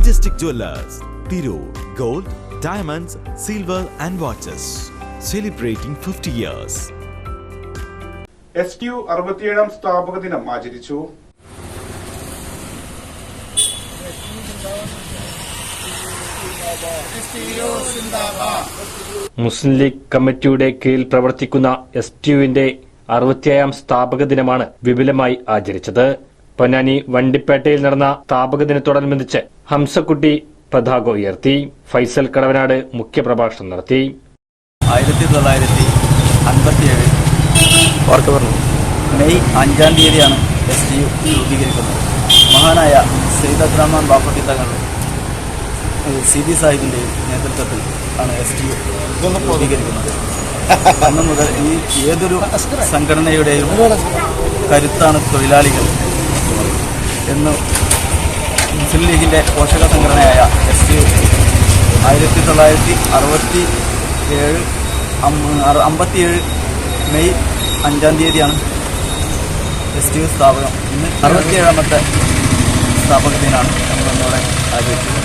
Majestic Jewelers, Thiru, Gold, Diamonds, Silver and Watches. Celebrating 50 years. S T U അറുപത്തിയേഴാം സ്ഥാപക ദിനം ആചരിച്ചു മുസ്ലിം league കമ്മിറ്റിയുടെ കീഴിൽ പ്രവർത്തിക്കുന്ന എസ് ടി യുവിന്റെ അറുപത്തിയേഴാം സ്ഥാപക ദിനമാണ് വിപുലമായി ആചരിച്ചത് പൊന്നാനി വണ്ടിപ്പേട്ടയിൽ നടന്ന സ്ഥാപക ദിനത്തോടനുബന്ധിച്ച് ഹംസക്കുട്ടി പതാക ഉയർത്തി. ഫൈസൽ കടവനാട് മുഖ്യപ്രഭാഷണം നടത്തി. ആയിരത്തി തൊള്ളായിരത്തി അൻപത്തിയേഴ് മെയ് അഞ്ചാം തീയതിയാണ് എസ് ടി യു രൂപീകരിക്കുന്നത്. മഹാനായ സെയ്ദ് അബ്രഹ്മാൻ ബാപ്പട്ടി തങ്ങൾ സി ബി സാഹിബിന്റെയും നേതൃത്വത്തിൽ ആണ് എസ് ടി യു രൂപീകരിക്കുന്നത്. അന്ന് മുതൽ ഈ ഏതൊരു സംഘടനയുടെയും കരുത്താണ് തൊഴിലാളികൾ. എന്ന് മുസ്ലിം ലീഗിന്റെ പോഷക സംഘടനയായ എസ് യു ആയിരത്തി തൊള്ളായിരത്തി അറുപത്തി ഏഴ് അമ്പത്തിയേഴ് മെയ് അഞ്ചാം തീയതിയാണ് എസ് ടി യു സ്ഥാപകം. ഇന്ന് അറുപത്തിയേഴാമത്തെ സ്ഥാപക ദിനമാണ് നമ്മൾ ഇന്നിവിടെ ആചരിച്ചത്